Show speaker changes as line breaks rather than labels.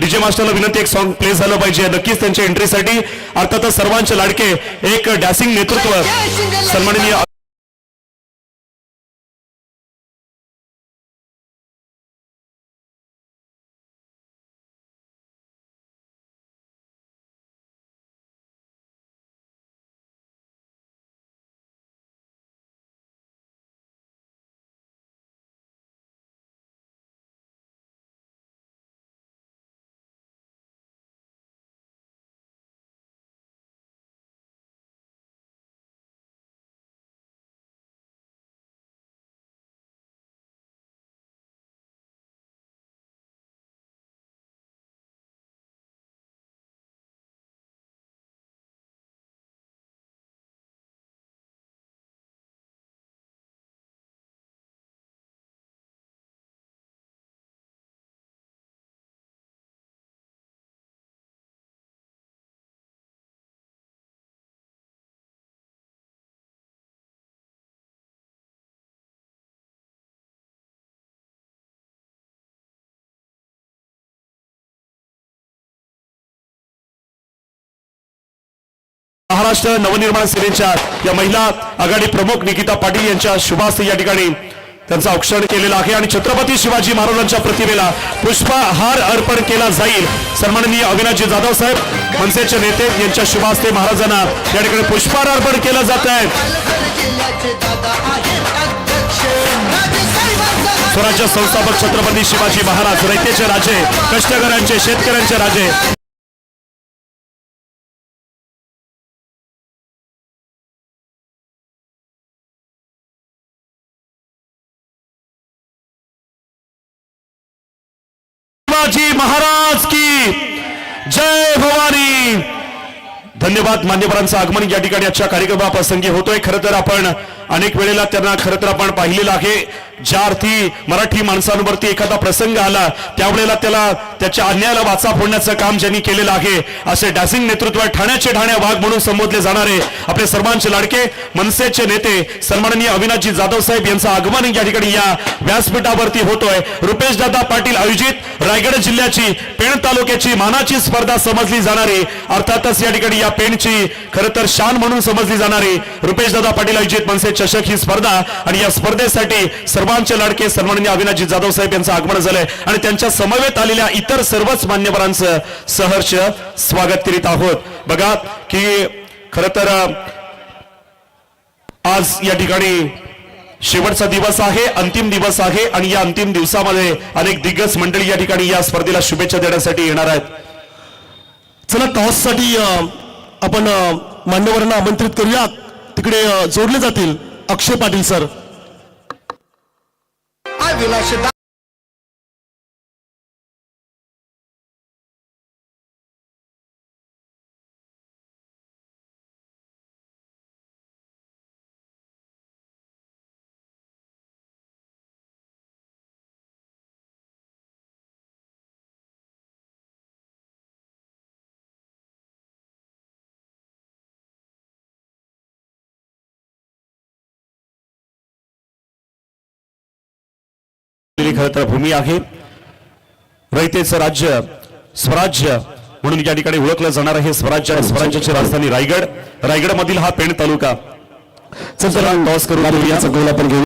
DJ मास्टरला विनंती एक song play झालं पाहिजे. नक्कीच त्यांच्या एंट्रीसाठी अर्थातच सर्वांचे लाडके एक डॅसिंग नेतृत्व. सन्माननीय महाराष्ट्र नवनिर्माण सेनेच्या या महिला आघाडी प्रमुख निकिता पाटील यांच्या शुभास्ते या ठिकाणी त्यांचं औक्षण केलेलं आहे आणि छत्रपती शिवाजी महाराजांच्या प्रतिमेला पुष्पहार अर्पण केला जाईल. सन्माननीय अविनाशजी जाधव साहेब मनसेचे नेते यांच्या शुभास्ते महाराजांना या ठिकाणी पुष्पहार अर्पण केलं जात आहे. स्वराज्य संस्थापक छत्रपती शिवाजी महाराज रयतेचे राजे कष्टकऱ्यांचे शेतकऱ्यांचे राजे महाराज की जय भवानी. धन्यवाद मान्यवरांचं आगमन या ठिकाणी आजच्या कार्यक्रमाप्रसंगी होतोय. खरं तर आपण अनेक वेळेला त्यांना खरं तर आपण पाहिलेलं आहे. ज्या अर्थी मराठी माणसांवरती एखादा प्रसंग आला त्यावेळेला त्याला त्याच्या अन्यायाला वाचा फोडण्याचं काम ज्यांनी केलेलं आहे असे डॅसिंग नेतृत्व ठाण्याचे ठाण्या वाघ म्हणून संबोधले जाणारे आपले सर्वांचे लाडके मनसेचे नेते सन्माननीय अविनाशजी जाधव साहेब यांचं आगमन या ठिकाणी या व्यासपीठावरती होतोय. रुपेश दादा पाटील आयोजित रायगड जिल्ह्याची पेण तालुक्याची मानाची स्पर्धा समजली जाणारी अर्थातच या ठिकाणी या पेणची खरं तर शान म्हणून समजली जाणारी रुपेश दादा पाटील आयोजित मनसे चषक ही स्पर्धा आणि या स्पर्धेसाठी सर्वांचे लाडके सन्माननीय अविनाशजी जाधव साहेब यांचं आगमन झालंय. आणि त्यांच्या समवेत आलेल्या इतर सर्वच मान्यवरांचं सहर्ष स्वागत करीत आहोत. बघा की खर तर आज या ठिकाणी शेवटचा दिवस आहे अंतिम दिवस आहे आणि या अंतिम दिवसामध्ये अनेक दिग्गज मंडळी या ठिकाणी या स्पर्धेला शुभेच्छा देण्यासाठी येणार आहेत.
चला टॉससाठी आपण मान्यवरांना आमंत्रित करूया तिकडे जोडले जातील अक्षय पाटील सर.
अविनाश
खर तर भूमी आहे. रयतेचं राज्य स्वराज्य म्हणून या ठिकाणी ओळखलं जाणार आहे स्वराज्य स्वराज्याची राजधानी रायगड. रायगड मधील हा पेण तालुका. चला टॉस करून घेऊया.
गोल आपण घेऊ